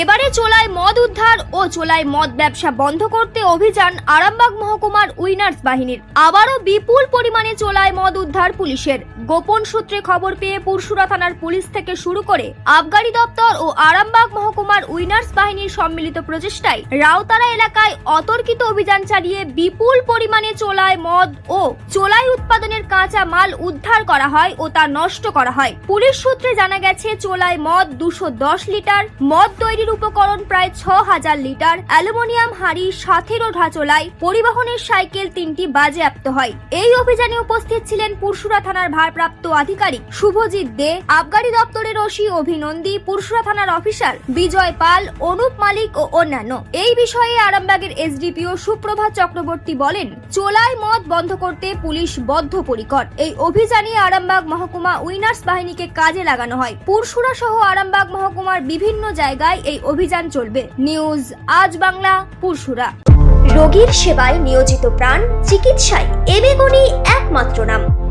এবারে চোলায় মদ উদ্ধার ও চোলায় মদ ব্যবসা বন্ধ করতে অভিযান আরামবাগ মহকুমার উইনার্স বাহিনীর। আবারও বিপুল পরিমাণে চোলায় মদ উদ্ধার পুলিশের। গোপন সূত্রে খবর পেয়ে পুরসুরা থানার পুলিশ থেকে শুরু করে আবগারি দপ্তর ও আরামবাগ মহকুমার উইনার্স বাহিনীর সম্মিলিত প্রচেষ্টায় রাউতারা এলাকায় অতর্কিত অভিযান চালিয়ে বিপুল পরিমাণে চোলায় মদ ও চোলাই উৎপাদনের কাঁচা মাল উদ্ধার করা হয় ও তা নষ্ট করা হয়। পুলিশ সূত্রে জানা গেছে, চোলায় মদ দুশো লিটার, মদ তৈরির উপকরণ প্রায় ছ হাজার লিটার অ্যালুমিনিয়াম হাড়ি সাথেরও ঢাচোলাই পরিবহনের সাইকেল তিনটি বাজেয়াপ্ত হয়। এই অভিযানে উপস্থিত ছিলেন পুরসুরা থানার ভারপ্রাপ্ত আধিকারিক শুভজিৎ দে, আবগারি দপ্তরের ওসি অভিনন্দী, পুরসুরা থানার অফিসার বিজয় পাল, অনুপ মালিক ও অন্যান্য। এই বিষয়ে আরামবাগের এসডিপিও সুপ্রভাত চক্রবর্তী বলেন, চোলাই মদ বন্ধ করতে পুলিশ বদ্ধপরিকর। এই অভিযানে আরামবাগ মহকুমা উইনার্স বাহিনীকে কাজে লাগানো হয়। পুরসুরা সহ আরামবাগ মহকুমার বিভিন্ন জায়গায় এই অভিযান চলবে। নিউজ আজ বাংলা পুরসুরা রোগীর সেবায় নিয়োজিত প্রাণ চিকিৎসায় এবেগুনি একমাত্র নাম।